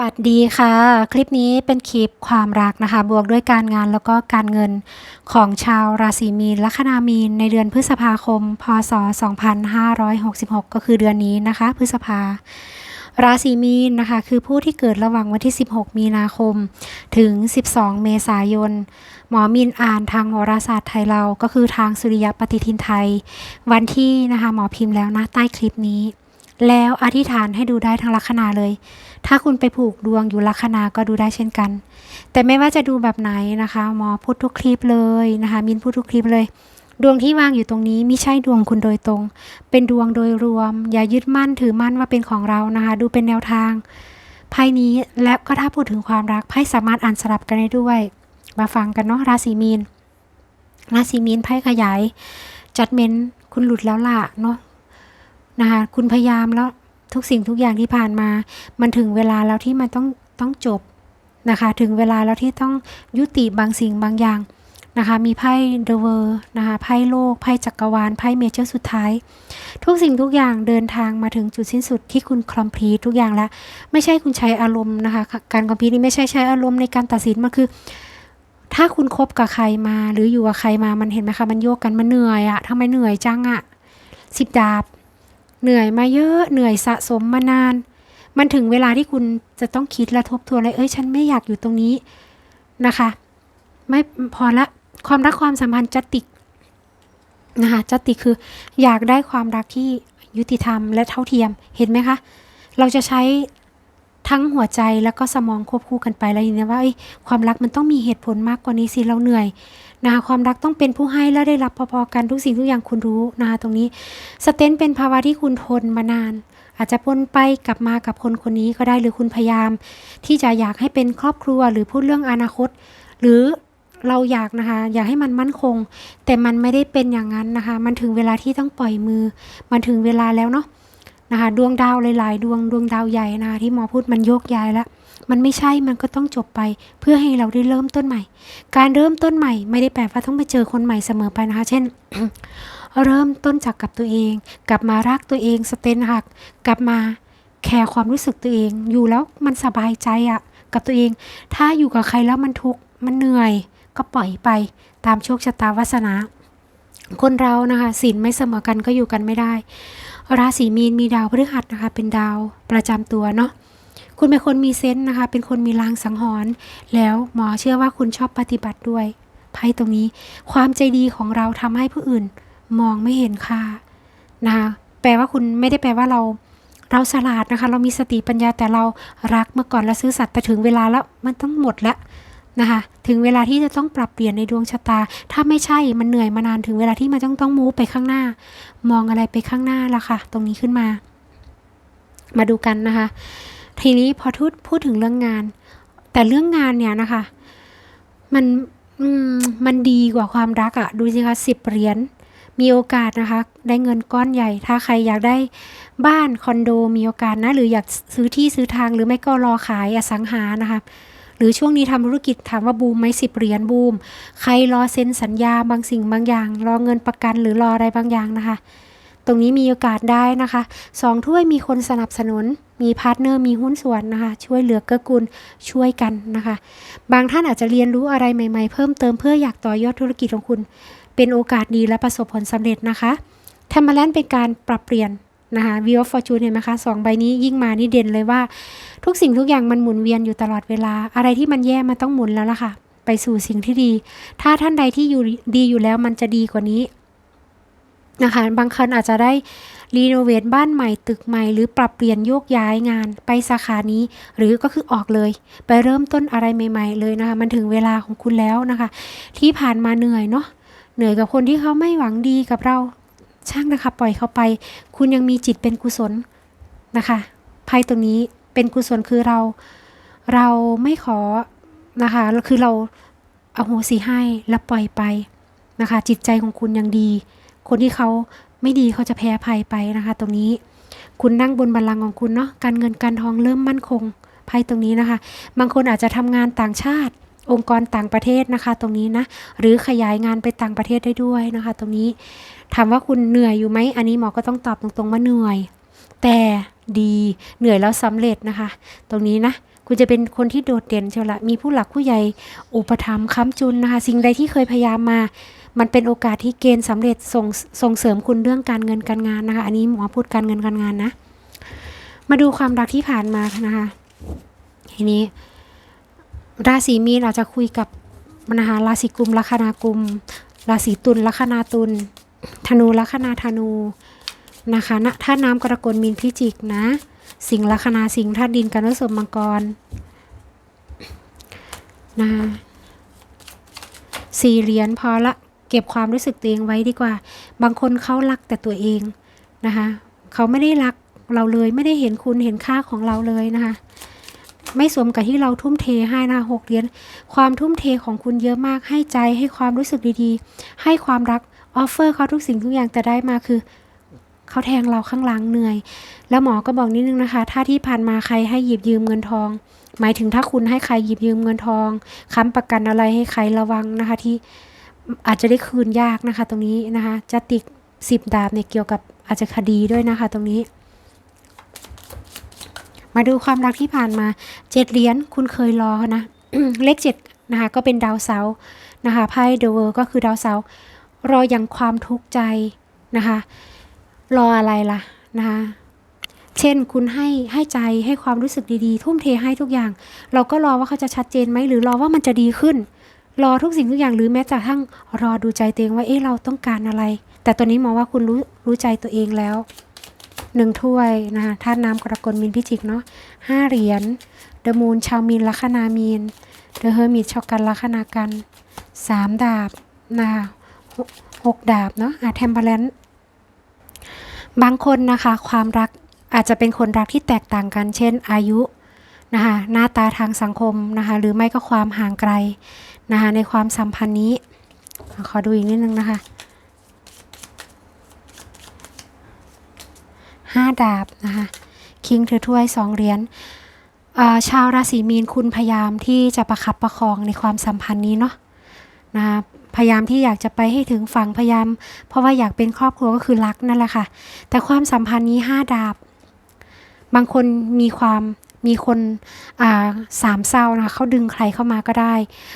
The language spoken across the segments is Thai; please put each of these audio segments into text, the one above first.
วัสดีค่ะ คลิปนี้เป็นคลิปความรักนะคะ บวกด้วยการงานแล้วก็การเงินของชาวราศีมีนลัคนามีนในเดือนพฤษภาคม พศ 2566 ก็คือเดือนนี้นะคะ พฤษภา ราศีมีนนะคะ คือผู้ที่เกิดระหว่างวันที่ 16 มีนาคม ถึง 12 เมษายน หมอมีนอ่านทางโหราศาสตร์ไทยเราก็คือทางสุริยปฏิทินไทย วันที่นะคะหมอพิมพ์แล้วนะใต้คลิปนี้ แล้วอธิษฐานให้ดูได้ทั้งลัคนาเลย ถ้าคุณไปผูกดวงอยู่ลัคนาก็ดูได้เช่นกัน แต่ไม่ว่าจะดูแบบไหนนะคะหมอพูดทุกคลิปเลยนะคะ มินพูดทุกคลิปเลย ดวงที่วางอยู่ตรงนี้ไม่ใช่ดวงคุณโดยตรง เป็นดวงโดยรวม อย่ายึดมั่นถือมั่นว่าเป็นของเรานะคะ ดูเป็นแนวทางไพ่นี้และก็ถ้าพูดถึงความรักไพ่สามารถอ่านสลับกันได้ด้วย มาฟังกันเนาะราศีมีนราศีมีนไพ่ขยายจัดเมนคุณหลุดแล้วล่ะเนาะ นะคะคุณพยายามแล้วทุกสิ่งทุกอย่างที่ผ่านมา มันถึงเวลาแล้วที่มันต้องต้องจบนะคะถึงเวลาแล้วที่ต้องยุติบางสิ่งบางอย่างนะคะมีไพ่เดอะเวอร์นะคะไพ่โลกไพ่จักรวาลไพ่เมเจอร์สุดท้าย ทุกสิ่งทุกอย่างเดินทางมาถึงจุดสิ้นสุดที่คุณคลอมพลีทุกอย่างแล้ว ไม่ใช่คุณใช้อารมณ์นะคะการคอมพลีนี่ไม่ใช่ใช้อารมณ์ในการตัดสินมันคือ ถ้าคุณคบกับใครมาหรืออยู่กับใครมามันเห็นไหมคะมันโยกกันมันเหนื่อยอะทำไมเหนื่อยจังอะสิบดาบ เหนื่อยมาเยอะเหนื่อยสะสมมานาน มันถึงเวลาที่คุณจะต้องคิดและทบทวนเลยเอ้ยฉันไม่อยากอยู่ตรงนี้นะคะ ไม่พอละความรักความสัมพันธ์จะติกนะคะจะติกคืออยากได้ความรักที่ยุติธรรมและเท่าเทียมเห็นไหมคะ เราจะใช้ทั้งหัวใจแล้วก็สมองควบคู่กันไปแล้วอย่างนี้ว่าความรักมันต้องมีเหตุผลมากกว่านี้สิเราเหนื่อย นะคะความรักต้องเป็นผู้ให้และได้รับพอๆกันทุกสิ่งทุกอย่างคุณรู้นะคะตรงนี้สเตนเป็นภาวะที่คุณทนมานาน อาจจะพ้นไปกลับมากับคนคนนี้ก็ได้หรือคุณพยายาม ที่จะอยากให้เป็นครอบครัวหรือพูดเรื่องอนาคต หรือเราอยากนะคะ อยากให้มันมั่นคง แต่มันไม่ได้เป็นอย่างนั้นนะคะ มันถึงเวลาที่ต้องปล่อยมือ มันถึงเวลาแล้วเนาะ นะคะดวงดาวหลายๆ ดวงดวงดาวใหญ่นะคะที่หมอพูดมันโยกย้ายแล้วมันไม่ใช่มันก็ต้องจบไป เพื่อให้เราได้เริ่มต้นใหม่ การเริ่มต้นใหม่ ไม่ได้แปลว่าต้องไปเจอคนใหม่เสมอไปนะคะ เช่น เริ่มต้นจากกับตัวเอง กลับมารักตัวเองสเตนหัก กลับมาแคร์ความรู้สึกตัวเอง อยู่แล้วมันสบายใจอะกับตัวเอง ถ้าอยู่กับใครแล้วมันทุกข์มันเหนื่อย ก็ปล่อยไปตามโชคชะตาวาสนา คนเรานะคะศีลไม่เสมอกันก็อยู่กันไม่ได้ ราศีมีนมีดาวพฤหัสนะคะ เป็นดาวประจำตัวเนาะคุณเป็นคนมีเซนต์นะคะ เป็นคนมีลางสังหรณ์แล้วหมอเชื่อว่าคุณชอบปฏิบัติด้วยไพ่ตรงนี้ ความใจดีของเราทำให้ผู้อื่นมองไม่เห็นค่านะคะแปลว่าคุณไม่ได้แปลว่าเรา เราฉลาดนะคะ เรามีสติปัญญาแต่เรารักเมื่อก่อนเราซื้อสัตว์แต่ถึงเวลาแล้วมันต้องหมดแล้ว นะคะถึงเวลาที่จะต้องปรับเปลี่ยนในดวงชะตา ถ้าไม่ใช่มันเหนื่อยมานานถึงเวลาที่มันต้องต้องมูฟไปข้างหน้า มองอะไรไปข้างหน้าละค่ะ ตรงนี้ขึ้นมา มาดูกันนะคะ ทีนี้พอพูดพูดถึงเรื่องงาน แต่เรื่องงานเนี่ยนะคะ มันมมันดีกว่าความรักอะดูสิคะสิบเหรียญมีโอกาสนะคะ ได้เงินก้อนใหญ่ ถ้าใครอยากได้บ้านคอนโดมีโอกาสนะ หรืออยากซื้อที่ซื้อทางหรือไม่ก็รอขายอสังหานะคะ หรือช่วงนี้ทำธุรกิจถามว่าบูมไหมสิบเหรียญบูม ใครรอเซ็นสัญญาบางสิ่งบางอย่าง รอเงินประกันหรือรออะไรบางอย่างนะคะ ตรงนี้มีโอกาสได้นะคะสองถ้วยมีคนสนับสนุน มีพาร์ทเนอร์มีหุ้นส่วนนะคะ ช่วยเหลือเกื้อกูลช่วยกันนะคะ บางท่านอาจจะเรียนรู้อะไรใหม่ ๆ เพิ่มเติมเพื่ออยากต่อยอดธุรกิจของคุณ เป็นโอกาสดีและประสบผลสำเร็จนะคะทำมาแล้วเป็นการปรับเปลี่ยน นะคะ View of Fortune เห็นไหมคะสองใบนี้ยิ่งมานี่เด่นเลยว่า ทุกสิ่งทุกอย่างมันหมุนเวียนอยู่ตลอดเวลา อะไรที่มันแย่มันต้องหมุนแล้วล่ะค่ะ ไปสู่สิ่งที่ดี ถ้าท่านใดที่อยู่ดีอยู่แล้วมันจะดีกว่านี้นะคะบางคนอาจจะได้รีโนเวทบ้านใหม่ตึกใหม่ หรือปรับเปลี่ยนโยกย้ายงานไปสาขานี้ หรือก็คือออกเลย ไปเริ่มต้นอะไรใหม่ ๆ เลยนะคะ มันถึงเวลาของคุณแล้วนะคะ ที่ผ่านมาเหนื่อยเนาะเหนื่อยกับคนที่เขาไม่หวังดีกับเรา ช่างนะคะ ปล่อยเขาไป คุณยังมีจิตเป็นกุศลนะคะไพ่ตัวนี้เป็นกุศลคือเรา เราไม่ขอนะคะคือเราเอาโหสิให้แล้วปล่อยไปนะคะ จิตใจของคุณยังดี คนที่เขาไม่ดีเขาจะแพ้ภัยไปนะคะ ตรงนี้คุณนั่งบนบัลลังก์ของคุณเนาะการเงินการทองเริ่มมั่นคงไพ่ตรงนี้นะคะ บางคนอาจจะทำงานต่างชาติ องค์กรต่างประเทศนะคะ ตรงนี้นะหรือขยายงานไปต่างประเทศได้ด้วยนะคะ ตรงนี้ ถามว่าคุณเหนื่อยอยู่ไหมอันนี้หมอก็ต้องตอบตรงๆว่าเหนื่อย แต่ดีเหนื่อยแล้วสำเร็จนะคะ ตรงนี้นะคุณจะเป็นคนที่โดดเด่นเชียวละมีผู้หลักผู้ใหญ่อุปถัมภ์ค้ำจุนนะคะ สิ่งใดที่เคยพยายามมา มันเป็นโอกาสที่เกณฑ์สำเร็จส่งส่งเสริมคุณเรื่องการเงินการงานนะคะ อันนี้หมอพูดการเงินการงานนะ มาดูความรักที่ผ่านมานะคะ ทีนี้ ราศีมีนอาจจะคุยกับมนะคะราศีกุมลัคนากุม ราศีตุลลัคนาตุล ธนูลัคนาธนูนะคะนะถ้าน้ำกรกฎมีนพิจิกนะ สิงลัคนาสิงห์ธาตุดินกันวสมมังกรนะสี่เหรียญพอละเก็บความรู้สึกตัวเองไว้ดีกว่า บางคนเขารักแต่ตัวเองนะคะเขาไม่ได้รักเราเลยไม่ได้เห็นคุณเห็นค่าของเราเลยนะคะ ไม่สมกับที่เราทุ่มเทให้นะหกเหรียญความทุ่มเทของคุณเยอะมากให้ใจให้ความรู้สึกดีๆ ให้ความรักออฟเฟอร์เขาทุกสิ่งทุกอย่างแต่ได้มาคือเขาแทงเราข้างหลังเหนื่อย แล้วหมอก็บอกนิดนึงนะคะ ถ้าที่ผ่านมาใครให้หยิบยืมเงินทอง หมายถึงถ้าคุณให้ใครหยิบยืมเงินทองค้ำประกันอะไรให้ใครระวังนะคะที่อาจจะได้คืนยากนะคะ ตรงนี้นะคะจะติดสิบดาบเนี่ยเกี่ยวกับอาจจะคดีด้วยนะคะ ตรงนี้ มาดูความรักที่ผ่านมาเจ็ดเหรียญคุณเคยรอนะ เลขเจ็ดนะคะก็เป็นดาวเสาร์นะคะไพ่เดอะเวอร์ก็คือดาวเสาร์รออย่างความทุกข์ใจนะคะ รออะไรล่ะนะคะเช่นคุณให้ให้ใจให้ความรู้สึกดีๆ ทุ่มเทให้ทุกอย่าง เราก็รอว่าเขาจะชัดเจนไหมหรือรอว่ามันจะดีขึ้น รอทุกสิ่งทุกอย่างหรือแม้แต่ทั้งรอดูใจตัวเองว่าเอ๊ะเราต้องการอะไร แต่ตอนนี้มองว่าคุณรู้รู้ใจตัวเองแล้ว หนึ่งถ้วยนะคะธาตุน้ำกรกฎมีนพิจิกเนาะห้าเหรียญเดอะมูนชาวมีนลัคนามีนเดอะเฮอร์มิตชอกันลัคนากันสามดาบนะคะหกดาบเนาะอะเทมเพลนบางคนนะคะความรักอาจจะเป็นคนรักที่แตกต่างกัน เช่น อายุนะคะหน้าตาทางสังคมนะคะหรือไม่ก็ความห่างไกลนะคะในความสัมพันธ์นี้ ขอดูอีกนิดนึงนะคะ ห้าดาบนะคะคิงถือถ้วยสองเหรียญชาวราศีมีนคุณพยายามที่จะประคับประคองในความสัมพันธ์นี้เนาะนะพยายามที่อยากจะไปให้ถึงฝั่งพยายาม เพราะว่าอยากเป็นครอบครัวก็คือรักนั่นแหละค่ะ แต่ความสัมพันธ์นี้ห้าดาบ บางคนมีความมีคนาสามเศร้านะคะเขาดึงใครเข้ามาก็ได้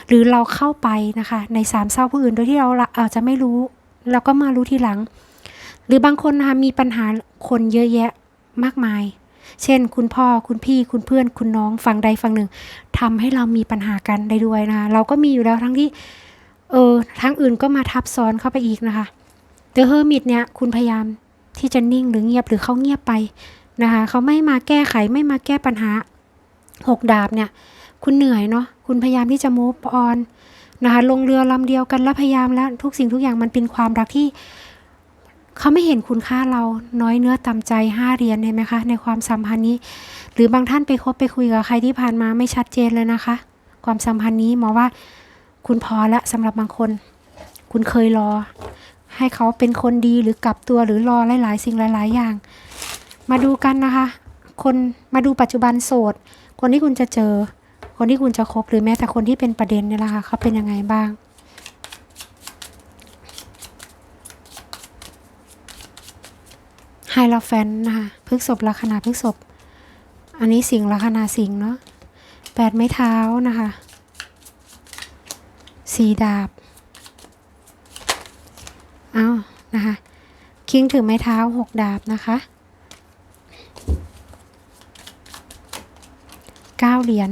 หรือเราเข้าไปนะคะ ในสามเศร้าผู้อื่นโดยที่เราอาจจะไม่รู้ เราก็มารู้ทีหลัง หรือบางคนนะคะมีปัญหาคนเยอะแยะมากมาย เช่น คุณพ่อคุณพี่คุณเพื่อนคุณน้องฝั่งใดฝั่งหนึ่งทำให้เรามีปัญหากันได้ด้วยนะคะเราก็มีอยู่แล้วทั้งที่เออทั้งอื่นก็มาทับซ้อนเข้าไปอีกนะคะเดอะเฮอร์มิตเนี่ยคุณพยายามที่จะนิ่งหรือเงียบหรือเขาเงียบไปนะคะเขาไม่มาแก้ไขไม่มาแก้ปัญหาหกดาบเนี่ย คุณเหนื่อยเนาะคุณพยายามที่จะ move on นะคะลงเรือลำเดียวกันแล้วพยายามแล้วทุกสิ่งทุกอย่างมันเป็นความรักที่ เขาไม่เห็นคุณค่าเราน้อยเนื้อต่ำใจห้าเหรียนเห็นไหมคะ ในความสัมพันธ์นี้ หรือบางท่านไปคบไปคุยกับใครที่ผ่านมาไม่ชัดเจนเลยนะคะ ความสัมพันธ์นี้หมอว่าคุณพอละสำหรับบางคน คุณเคยรอ ให้เขาเป็นคนดีหรือกลับตัวหรือรอหลาย ๆ สิ่งหลาย ๆ อย่าง มาดูกันนะคะ คนมาดูปัจจุบันโสด คนที่คุณจะเจอ คนที่คุณจะคบหรือแม้แต่คนที่เป็นประเด็นนี่แหละค่ะเขาเป็นยังไงบ้าง ไฮโลแฟนนะคะพฤกษบลัคนาพฤกษบอันนี้สิงลัคนาสิงเนาะแปดไม้เท้านะคะสีดาบ เอานะคะ คิงถือไม้เท้าหกดาบนะคะเก้าเหรียญ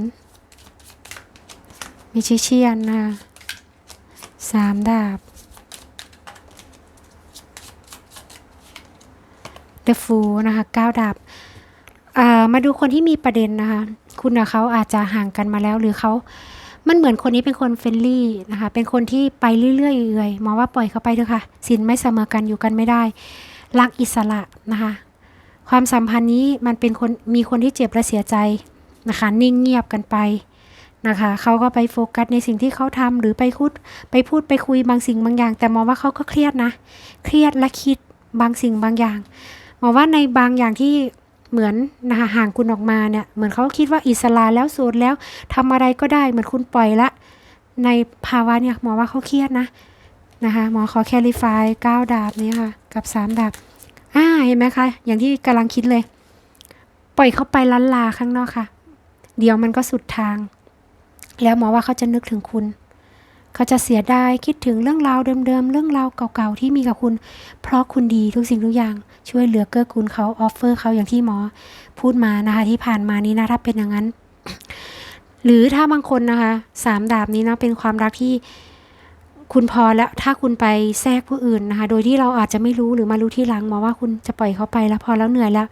มิชิเชียนนะคะสามดาบ เดอะฟูนะคะเก้าดาบมาดูคนที่มีประเด็นนะคะ คุณกับเขาอาจจะห่างกันมาแล้วหรือเขามันเหมือนคนนี้เป็นคนเฟรนลี่นะคะ เป็นคนที่ไปเรื่อยๆเอื่อยมองว่าปล่อยเขาไปเถอะค่ะสินไม่เสมอกันอยู่กันไม่ได้ รักอิสระนะคะ ความสัมพันธ์นี้มันเป็นคนมีคนที่เจ็บและเสียใจนะคะ นิ่งเงียบกันไปนะคะเขาก็ไปโฟกัสในสิ่งที่เขาทำหรือไปพูดไปพูดไปคุยบางสิ่งบางอย่าง แต่มองว่าเขาก็เครียดนะ เครียดและคิดบางสิ่งบางอย่าง หมอว่าในบางอย่างที่เหมือนนะคะห่างคุณออกมาเนี่ยเหมือนเขาคิดว่าอิสระแล้วโสดแล้วทำอะไรก็ได้เหมือนคุณปล่อยละ ในภาวะเนี่ยหมอว่าเขาเครียดนะนะคะหมอขอแคลิฟายเก้าดาบนี้ค่ะ กับสามดาบอ่าเห็นไหมคะอย่างที่กำลังคิดเลย ปล่อยเขาไปลันลาข้างนอกค่ะ เดี๋ยวมันก็สุดทาง แล้วหมอว่าเขาจะนึกถึงคุณ เขาจะเสียดายคิดถึงเรื่องราวเดิมๆ เรื่องราวเก่าๆ ที่มีกับคุณ เพราะคุณดีทุกสิ่งทุกอย่าง ช่วยเหลือเกื้อกูลเขาออฟเฟอร์เขาอย่างที่หมอ พูดมานะคะที่ผ่านมานี้นะถ้าเป็นอย่างนั้น หรือถ้าบางคนนะคะสามดาบนี้นะเป็นความรักที่คุณพอแล้วถ้าคุณไปแทรกผู้อื่นนะคะ โดยที่เราอาจจะไม่รู้หรือมารู้ที่หลังหมอว่าคุณจะปล่อยเขาไปแล้วพอแล้วเหนื่อยแล้ว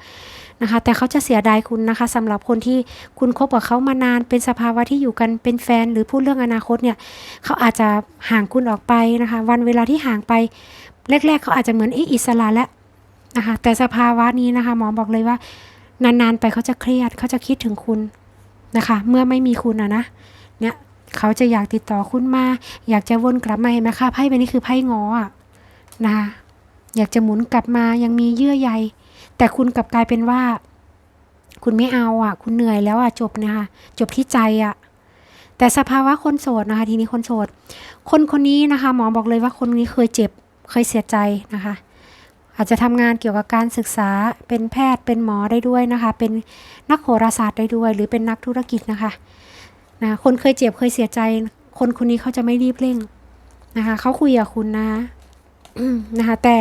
นะคะ แต่เขาจะเสียดายคุณนะคะสำหรับคนที่คุณคบกับเขามานานเป็นสภาวะที่อยู่กันเป็นแฟน หรือพูดเรื่องอนาคตเนี่ยเขาอาจจะห่างคุณออกไปนะคะ วันเวลาที่ห่างไปแรก ๆ เขาอาจจะเหมือนออิสระแล้วนะคะ แต่สภาวะนี้นะคะหมอบอกเลยว่านานๆไปเขาจะเครียดเขาจะคิดถึงคุณนะคะ เมื่อไม่มีคุณอะนะเนี่ยเขาจะอยากติดต่อคุณมา อยากจะวนกลับมาเห็นไหมคะไพ่ใบนี้คือไพ่งออะนะคะอยากจะหมุนกลับมายังมีเยื่อใย แต่คุณกลับกลายเป็นว่า คุณไม่เอาอะ คุณเหนื่อยแล้วอะจบนี่ยค่ะจบที่ใจอะ แต่สภาวะคนโสดนะคะทีนี้คนโสด คนคนนี้นะคะ หมอบอกเลยว่าคนนี้เคยเจ็บเคยเสียใจนะคะ อาจจะทำงานเกี่ยวกับการศึกษาเป็นแพทย์เป็นหมอได้ด้วยนะคะ เป็นนักโหราศาสตร์ได้ด้วย หรือเป็นนักธุรกิจนะคะนะคนเคยเจ็บเคยเสียใจ คนคนนี้เขาจะไม่รีบเร่งนะคะเขาคุยกับคุณนะนะคะแต่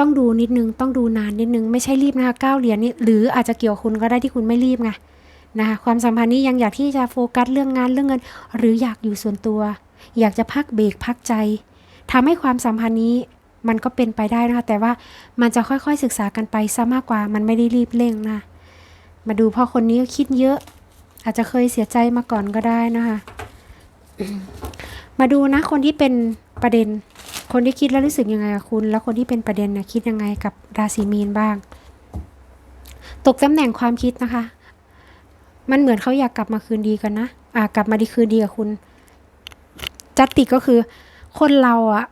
ต้องดูนิดนึง ต้องดูนานนิดนึง ไม่ใช่รีบนะคะเก้าเหรียญนี่หรืออาจจะเกี่ยวคุณก็ได้ที่คุณไม่รีบไงนะคะความสัมพันธ์นี้ยังอยากที่จะโฟกัสเรื่องงานเรื่องเงิน หรืออยากอยู่ส่วนตัว อยากจะพักเบรกพักใจทำให้ความสัมพันธ์นี้มันก็เป็นไปได้นะคะแต่ว่ามันจะค่อยๆศึกษากันไปซะมากกว่ามันไม่ได้รีบเร่งนะ มาดูพราะคนนี้ก็คิดเยอะ อาจจะเคยเสียใจมาก่อนก็ได้นะคะมาดูนะคนที่เป็นประเด็น คนที่คิดแล้วรู้สึกยังไงกับคุณ แล้วคนที่เป็นประเด็นเนี่ยคิดยังไงกับราศีมีนบ้าง ตกตำแหน่งความคิดนะคะ มันเหมือนเขาอยากกลับมาคืนดีกันนะอ่ากลับมาดีคืนดีกับคุณ จัตติก็คือ คนเราอะ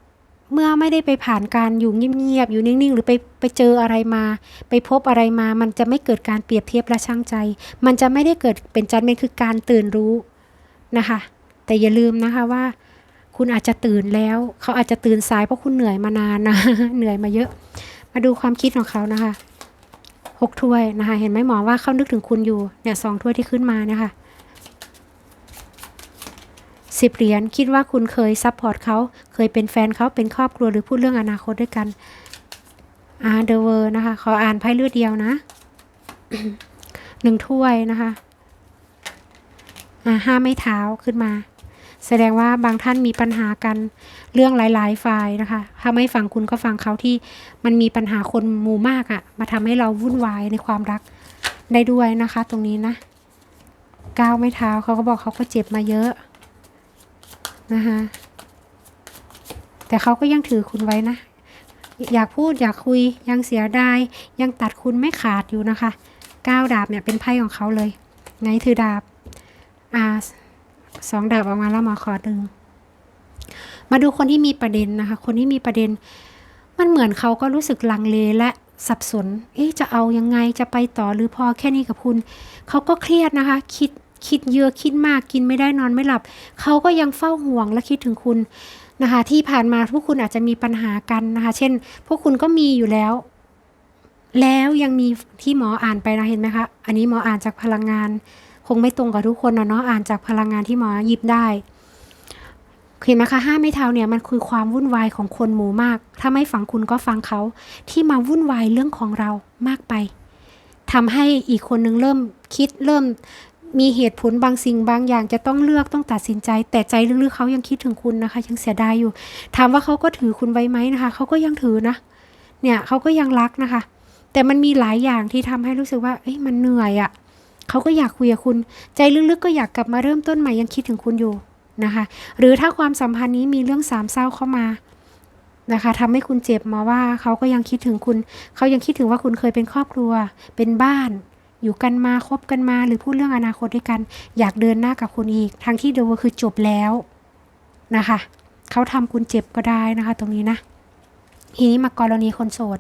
เมื่อไม่ได้ไปผ่านการอยู่เงียบๆอยู่นิ่งๆ หรือไปไปเจออะไรมา ไปพบอะไรมา มันจะไม่เกิดการเปรียบเทียบและช่างใจ มันจะไม่ได้เกิดเป็นจัดเมนคือการตื่นรู้นะคะ แต่อย่าลืมนะคะว่า คุณอาจจะตื่นแล้ว เขาอาจจะตื่นสายเพราะคุณเหนื่อยมานานนะ เหนื่อยมาเยอะ มาดูความคิดของเขานะคะหกถ้วยนะคะ เห็นไหมหมอว่าเขานึกถึงคุณอยู่เนี่ยสองถ้วยที่ขึ้นมานี่ยค่ะสิบเหรียญคิดว่าคุณเคยซัพพอร์ตเขาเคยเป็นแฟนเขาเป็นครอบครัวหรือพูดเรื่องอนาคตด้วยกันอ่าเดเวอร์นะคะ ขออ่านไพ่เลือดเดียวนะหนึ่งถ้วยนะคะอ่าห้าไม้เท้าขึ้นมา แสดงว่าบางท่านมีปัญหากันเรื่องหลายๆฝ่ายนะคะ ถ้าไม่ฟังคุณก็ฟังเขาที่มันมีปัญหาคนหมู่มากอะ่ะ มาทำให้เราวุ่นวายในความรักได้ด้วยนะคะ ตรงนี้นะก้าวไม่เท้าเขาก็บอกเขาก็เจ็บมาเยอะนะคะแต่เขาก็ยังถือคุณไว้นะ อยากพูดอยากคุยยังเสียดายยังตัดคุณไม่ขาดอยู่นะคะก้าวดาบเนี่ยเป็นไพ่ของเขาเลย ไงถือดาบอ่า สองดาบออกมาแล้วหมอขอดึง มาดูคนที่มีประเด็นนะคะ คนที่มีประเด็น มันเหมือนเขาก็รู้สึกลังเลและสับสน เอ๊ะจะเอายังไงจะไปต่อหรือพอแค่นี้กับคุณ เขาก็เครียดนะคะ คิดคิดเยอะคิดมากกินไม่ได้นอนไม่หลับ เขาก็ยังเฝ้าห่วงและคิดถึงคุณนะคะ ที่ผ่านมาพวกคุณอาจจะมีปัญหากันนะคะ เช่น พวกคุณก็มีอยู่แล้ว แล้วยังมีที่หมออ่านไปนะเห็นไหมคะ อันนี้หมออ่านจากพลังงาน คงไม่ตรงกับทุกคนนะเนาะอ่านจากพลังงานที่หมอหยิบได้เห็นไหมคะห้าไม่เท้าเนี่ยมันคือความวุ่นวายของคนหมู่มาก ถ้าไม่ฟังคุณก็ฟังเขาที่มาวุ่นวายเรื่องของเรามากไปทำให้อีกคนนึงเริ่มคิดเริ่มมีเหตุผลบางสิ่งบางอย่างจะต้องเลือกต้องตัดสินใจ แต่ใจลึกๆเขายังคิดถึงคุณนะคะ ยังเสียดายอยู่ ถามว่าเขาก็ถือคุณไว้ไหมนะคะเขาก็ยังถือนะ เนี่ยเขาก็ยังรักนะคะ แต่มันมีหลายอย่างที่ทำให้รู้สึกว่าเอ้ยมันเหนื่อยอะ่ะ เขาก็อยากคุยกับคุณ ใจลึกๆก็อยากกลับมาเริ่มต้นใหม่ยังคิดถึงคุณอยู่นะคะ หรือถ้าความสัมพันธ์นี้มีเรื่องสามเศร้าเข้ามานะคะทำให้คุณเจ็บมาว่าเขาก็ยังคิดถึงคุณ เขายังคิดถึงว่าคุณเคยเป็นครอบครัว เป็นบ้าน อยู่กันมาคบกันมา หรือพูดเรื่องอนาคตด้วยกัน อยากเดินหน้ากับคุณอีก ทั้งที่เดวคือจบแล้วนะคะ เขาทำคุณเจ็บก็ได้นะคะ ตรงนี้นะทีนี้มากรณีคนโสด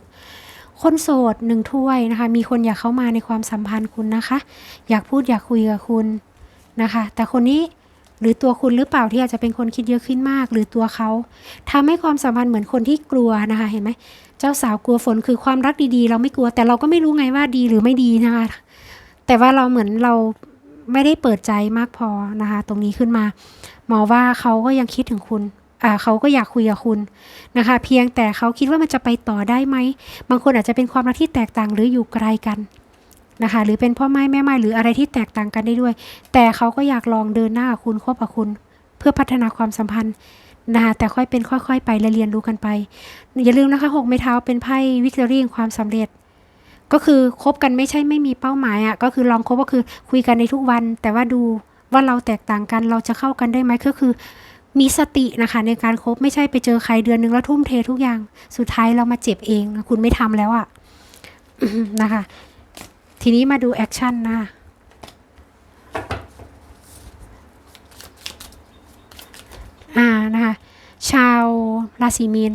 คนโสดหนึ่งถ้วยนะคะ มีคนอยากเข้ามาในความสัมพันธ์คุณนะคะ อยากพูดอยากคุยกับคุณนะคะ แต่คนนี้หรือตัวคุณหรือเปล่าที่อาจจะเป็นคนคิดเยอะขึ้นมาก หรือตัวเขาทำให้ความสัมพันธ์เหมือนคนที่กลัวนะคะ เห็นไหมเจ้าสาวกลัวฝนคือความรักดีๆ เราไม่กลัวแต่เราก็ไม่รู้ไงว่าดีหรือไม่ดีนะคะ แต่ว่าเราเหมือนเราไม่ได้เปิดใจมากพอนะคะ ตรงนี้ขึ้นมาหมอว่าเขาก็ยังคิดถึงคุณ เขาก็อยากคุยกับคุณนะคะ เพียงแต่เขาคิดว่ามันจะไปต่อได้ไหม บางคนอาจจะเป็นความรักที่แตกต่างหรืออยู่ไกลกันนะคะ หรือเป็นพ่อไม้แม่ไม้หรืออะไรที่แตกต่างกันได้ด้วย แต่เขาก็อยากลองเดินหน้ากับคุณคบกับคุณ เพื่อพัฒนาความสัมพันธ์นะคะแต่ค่อยเป็นค่อยๆ ไปและเรียนรู้กันไป อย่าลืมนะคะหกไม้เท้าเป็นไพ่วิกตอรี่งความสำเร็จ ก็คือคบกันไม่ใช่ไม่มีเป้าหมายอะ่ะก็คือลองคบก็คือคุยกันในทุกวัน แต่ว่าดูว่าเราแตกต่างกันเราจะเข้ากันได้ไหมก็คือ มีสตินะคะในการคบไม่ใช่ไปเจอใครเดือนนึงแล้วทุ่มเททุกอย่างสุดท้ายเรามาเจ็บเองคุณไม่ทำแล้วอะ่ะนะคะ ทีนี้มาดูแอคชั่นนะคะอ่านะคะชาวราศีมีน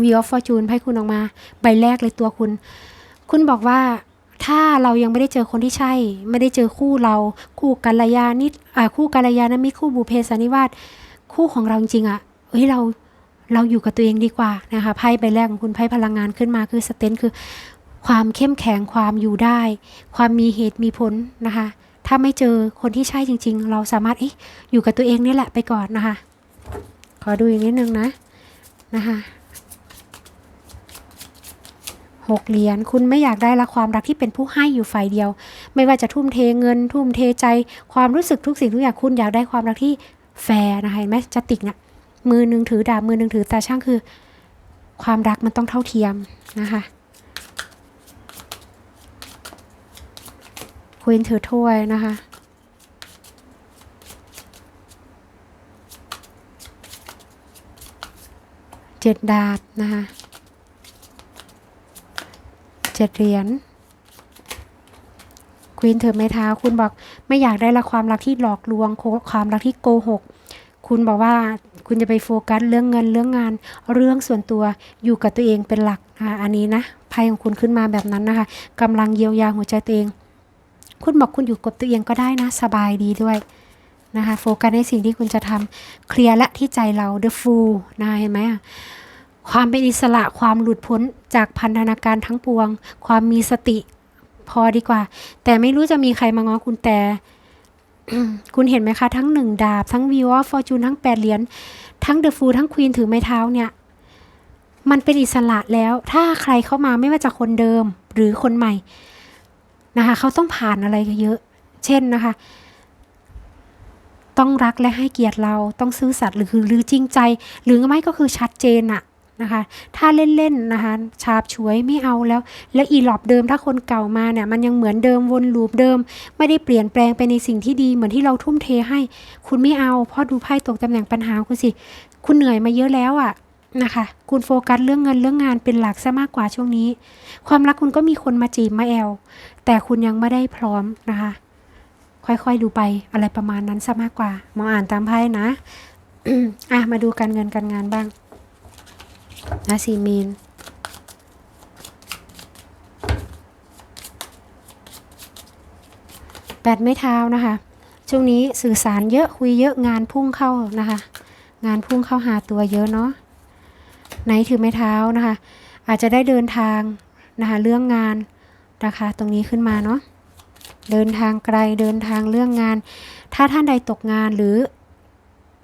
วีออฟฟอร์จูนให้คุณออกมา ใบแรกเลยตัวคุณ คุณบอกว่า ถ้าเรายังไม่ได้เจอคนที่ใช่ ไม่ได้เจอคู่เรา คู่กัลยาณิคู่กัลยาณมิตรคู่บุเพสนิวาสคู่ของเราจริงๆอะเฮ้ยเราเราอยู่กับตัวเองดีกว่านะคะไพ่ใบแรกของคุณไพ่พลังงานขึ้นมาคือสเตนคือ ความเข้มแข็งความอยู่ได้ ความมีเหตุมีผลนะคะ ถ้าไม่เจอคนที่ใช่จริง ๆ เราสามารถออยู่กับตัวเองนี่แหละไปก่อนนะคะ ขอดูอีกนิดนึงนะนะคะ หกเหรียญคุณไม่อยากได้ละความรักที่เป็นผู้ให้อยู่ฝ่ายเดียว ไม่ว่าจะทุ่มเทเงิน ทุ่มเทใจ ความรู้สึกทุกสิ่งทุกอย่างคุณอยากได้ความรักที่แฟร์นะคะเห็นไหมจะติกเนี่ยมือหนึ่งถือดาบมือหนึ่งถือตาช่างคือ ความรักมันต้องเท่าเทียมนะคะควีนถือถ้วยนะคะเจ็ดดาบนะคะ เจ็ดเหรียญควีนถือไม้เท้าคุณบอกไม่อยากได้ละความรักที่หลอกลวงความรักที่โกหก คุณบอกว่าคุณจะไปโฟกัสเรื่องเงินเรื่องงาน เรื่องส่วนตัวอยู่กับตัวเองเป็นหลักนะคะอันนี้นะไพ่ของคุณขึ้นมาแบบนั้นนะคะกำลังเยียวยาหัวใจตัวเอง คุณบอกคุณอยู่กับตัวเองก็ได้นะ สบายดีด้วยนะคะโฟกัสในสิ่งที่คุณจะทำเคลียร์และที่ใจเรา the fool นะเห็นไหมอะ ความเป็นอิสระความหลุดพ้นจากพันธนาการทั้งปวง ความมีสติพอดีกว่า แต่ไม่รู้จะมีใครมาง้อคุณแต่คุณเห็นไหมคะ ทั้งหนึ่งดาบ ทั้งวิวฟอร์จูนทั้งแปดเหรียญทั้งเดอะฟูทั้งควีนถือไม้เท้าเนี่ย มันเป็นอิสระแล้ว ถ้าใครเข้ามาไม่ว่าจะคนเดิมหรือคนใหม่นะคะ เขาต้องผ่านอะไรเยอะ เช่นนะคะ ต้องรักและให้เกียรติเราต้องซื่อสัตย์หรือหรือจริงใจ หรือไม่ก็คือชัดเจนอะ นะคะ ถ้าเล่นๆนะคะชาบฉวยไม่เอาแล้ว แล้วอีหลอบเดิมถ้าคนเก่ามาเนี่ยมันยังเหมือนเดิมวนลูปเดิม ไม่ได้เปลี่ยนแปลงไปในสิ่งที่ดีเหมือนที่เราทุ่มเทให้ คุณไม่เอาเพราะดูไพ่ตกตำแหน่งปัญหาคุณสิ คุณเหนื่อยมาเยอะแล้วอะนะคะ คุณโฟกัสเรื่องเงินเรื่องงานเป็นหลักซะมากกว่าช่วงนี้ ความรักคุณก็มีคนมาจีบมาแอล แต่คุณยังไม่ได้พร้อมนะคะ ค่อยๆดูไปอะไรประมาณนั้นซะมากกว่า มองอ่านตามไพ่นะอะมาดูการเงินการงานบ้าง ราศีมีนแปดไม้เท้านะคะ ช่วงนี้สื่อสารเยอะคุยเยอะงานพุ่งเข้านะคะ งานพุ่งเข้าหาตัวเยอะเนาะไหนถือไม้เท้านะคะ อาจจะได้เดินทางนะคะเรื่องงานนะคะตรงนี้ขึ้นมาเนาะเดินทางไกลเดินทางเรื่องงาน ถ้าท่านใดตกงานหรือ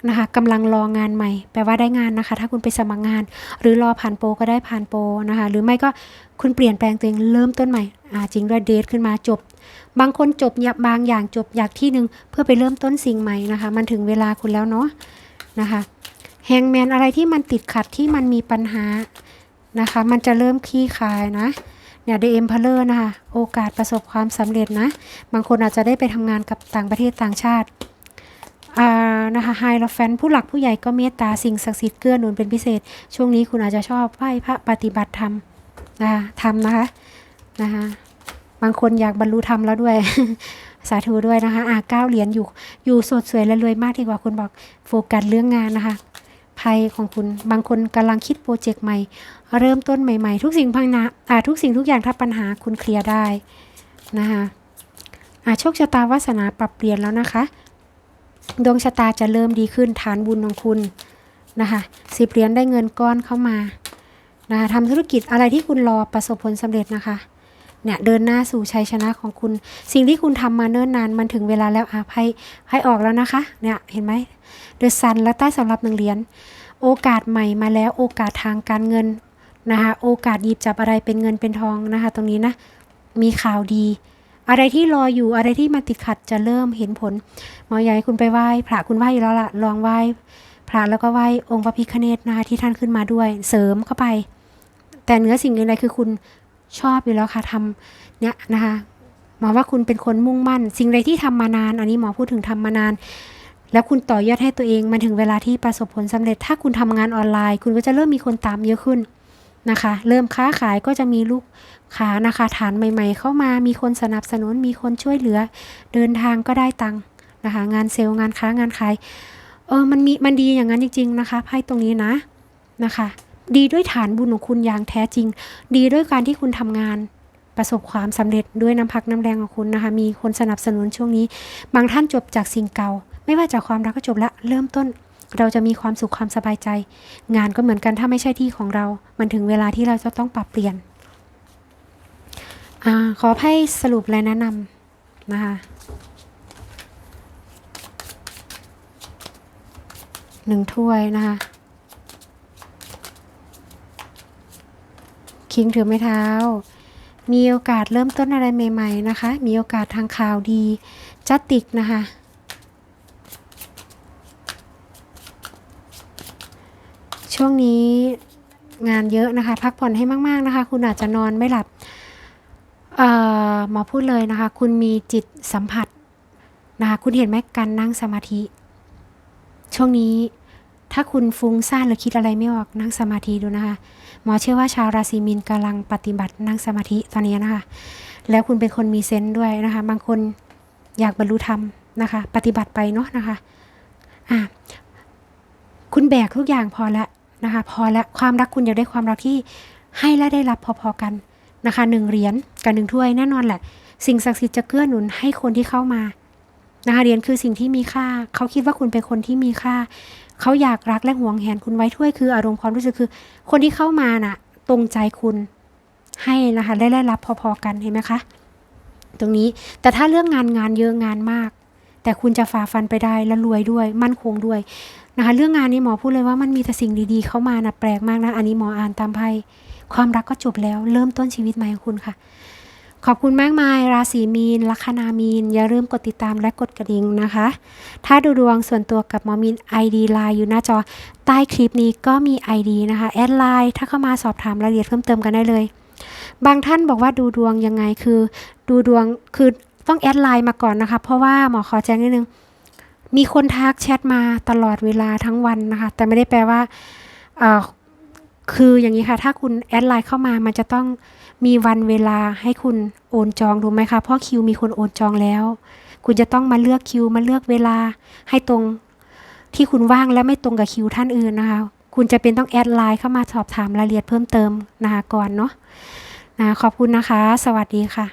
นะคะกำลังรองานใหม่ แปลว่าได้งานนะคะ ถ้าคุณไปสมัครงาน หรือรอผ่านโปรก็ได้ผ่านโปรนะคะ หรือไม่ก็คุณเปลี่ยนแปลงตัวเองเริ่มต้นใหม่อ่าจริงด้วยเดทขึ้นมาจบ บางคนจบยบางอย่างจบอยากที่หนึ่งเพื่อไปเริ่มต้นสิ่งใหม่นะคะ มันถึงเวลาคุณแล้วเนาะนะคะแฮงแมนอะไรที่มันติดขัดที่มันมีปัญหานะคะ มันจะเริ่มคลี่คลายนะเนี่ยเดเอ็มพเลอร์นะคะ โอกาสประสบความสำเร็จนะ บางคนอาจจะได้ไปทำงานกับต่างประเทศต่างชาติ นะคะไฮโลแฟนผู้หลักผู้ใหญ่ก็เมตตาสิ่งศักดิ์สิทธิ์เกื้อหนุนเป็นพิเศษ ช่วงนี้คุณอาจจะชอบไหว้พระปฏิบัติธรรมนะคะทำนะคะนะคะบางคนอยากบรรลุธรรมแล้วด้วย สาธุด้วยนะคะอ่าเก้าเหรียญอยู่ อยู่สดสวยและรวยมากที่กว่าคุณบอกโฟกัสเรื่องงานนะคะภัยของคุณบางคนกำลังคิดโปรเจกต์ใหม่ เริ่มต้นใหม่ๆ ทุกสิ่งพังนะอ่าทุกสิ่งทุกอย่างถ้าปัญหาคุณเคลียร์ได้นะคะอ่าโชคชะตาวาสนาปรับเปลี่ยนแล้วนะคะ ดวงชะตาจะเริ่มดีขึ้นฐานบุญของคุณนะคะสิบเหรียญได้เงินก้อนเข้ามานะคะทำธุรกิจอะไรที่คุณรอประสบผลสำเร็จนะคะเนี่ยเดินหน้าสู่ชัยชนะของคุณ สิ่งที่คุณทำมาเนิ่นนานมันถึงเวลาแล้วอะไพ่ไพ่ออกแล้วนะคะเนี่ยเห็นไหมเดือะซันและใต้สำหรับหนึ่งเหรียญโอกาสใหม่มาแล้วโอกาสทางการเงินนะคะโอกาสหยิบจับอะไรเป็นเงินเป็นทองนะคะ ตรงนี้นะมีข่าวดี อะไรที่รออยู่อะไรที่มาติดขัดจะเริ่มเห็นผล หมอให้คุณไปไหว้พระคุณไหว้อยู่แล้วล่ะลองไหว้พระแล้วก็ไหว้องค์พระพิฆเนศนะคะที่ท่านขึ้นมาด้วย เสริมเข้าไป แต่เหนือสิ่งอื่นใดคือคุณชอบอยู่แล้วค่ะทำเนี่ยนะคะหมอว่าคุณเป็นคนมุ่งมั่น สิ่งใดที่ทำมานาน อันนี้หมอพูดถึงทำมานาน แล้วคุณต่อยอดให้ตัวเองมันถึงเวลาที่ประสบผลสำเร็จ ถ้าคุณทำงานออนไลน์ คุณก็จะเริ่มมีคนตามเยอะขึ้น นะคะ เริ่มค้าขายก็จะมีลูกค้านะคะฐานใหม่ ๆ เข้ามามีคนสนับสนุนมีคนช่วยเหลือ เดินทางก็ได้ตังค์นะคะ งานเซลล์งานค้างานขายเออมันมีมันดีอย่างนั้นจริง ๆ นะคะไพ่ตรงนี้นะนะคะ ดีด้วยฐานบุญของคุณอย่างแท้จริง ดีด้วยการที่คุณทำงานประสบความสำเร็จด้วยน้ำพักน้ำแรงของคุณนะคะ มีคนสนับสนุนช่วงนี้ บางท่านจบจากสิ่งเก่า ไม่ว่าจากความรักก็จบละ เริ่มต้น เราจะมีความสุขความสบายใจ งานก็เหมือนกันถ้าไม่ใช่ที่ของเรา มันถึงเวลาที่เราจะต้องปรับเปลี่ยนอขอให้สรุปและแนะนำนะคะหนึ่งถ้วยนะคะคิงถือไม้เท้า มีโอกาสเริ่มต้นอะไรใหม่ ๆ นะคะ มีโอกาสทางข่าวดีจัตติกนะคะ ช่วงนี้งาน เยอะนะคะ พักผ่อนให้มาก ๆนะคะ คุณอาจจะนอนไม่หลับเอ่อหมอพูดเลยนะคะ คุณมีจิตสัมผัสนะคะคุณเห็นไหมการนั่งสมาธิ ช่วงนี้ถ้าคุณฟุ้งซ่านหรือคิดอะไรไม่ออกนั่งสมาธิดูนะคะ หมอเชื่อว่าชาวราศีมีนกำลังปฏิบัตินั่งสมาธิตอนนี้นะคะ แล้วคุณเป็นคนมีเซนต์ด้วยนะคะ บางคนอยากบรรลุธรรมนะคะ ปฏิบัติไปเนาะนะคะอะคุณแบกทุกอย่างพอละ นะคะ พอและความรักคุณอยากได้ความรักที่ให้และได้รับพอๆกันนะคะหนึ่งเหรียญกับหนึ่งถ้วยแน่นอนแหละ สิ่งศักดิ์สิทธิ์จะเกื้อหนุนให้คนที่เข้ามานะคะเหรียญคือสิ่งที่มีค่า เขาคิดว่าคุณเป็นคนที่มีค่า เขาอยากรักและห่วงแหนคุณไว้ถ้วยคืออารมณ์ความรู้สึกคือ คนที่เข้ามาน่ะ ตรงใจคุณให้นะคะได้ได้รับพอๆกันเห็นไหมคะตรงนี้แต่ถ้าเรื่องงานงานเยอะงานมาก แต่คุณจะฝ่าฟันไปได้และรวยด้วย มั่นคงด้วย นะคะ เรื่องงานนี้หมอพูดเลยว่ามันมีแต่สิ่งดีๆ เข้ามานะแปลกมากนะ อันนี้หมออ่านตามไพ่ความรักก็จบแล้ว เริ่มต้นชีวิตใหม่ของคุณค่ะ ขอบคุณมากมาย ราศีมีน ลัคนามีน อย่าลืมกดติดตามและกดกระดิ่งนะคะ ถ้าดูดวงส่วนตัวกับหมอมีน ID ไลน์อยู่หน้าจอใต้คลิปนี้ก็มี ID นะคะแอดไลน์ถ้าเข้ามาสอบถามรายละเอียดเพิ่มเติมกันได้เลย บางท่านบอกว่าดูดวงยังไงคือ ดูดวงคือต้องแอดไลน์มาก่อนนะคะ เพราะว่าหมอขอแจ้งนิดนึง มีคนทักแชทมาตลอดเวลาทั้งวันนะคะ แต่ไม่ได้แปลว่าคืออย่างนี้ค่ะ ถ้าคุณแอดไลน์เข้ามา มันจะต้องมีวันเวลาให้คุณโอนจองถูกไหมคะ เพราะคิวมีคนโอนจองแล้ว คุณจะต้องมาเลือกคิว มาเลือกเวลาให้ตรงที่คุณว่างและไม่ตรงกับคิวท่านอื่นนะคะ คุณจะเป็นต้องแอดไลน์เข้ามาสอบถามรายละเอียดเพิ่มเติมนะคะก่อนเนาะนะขอบคุณนะคะ สวัสดีค่ะ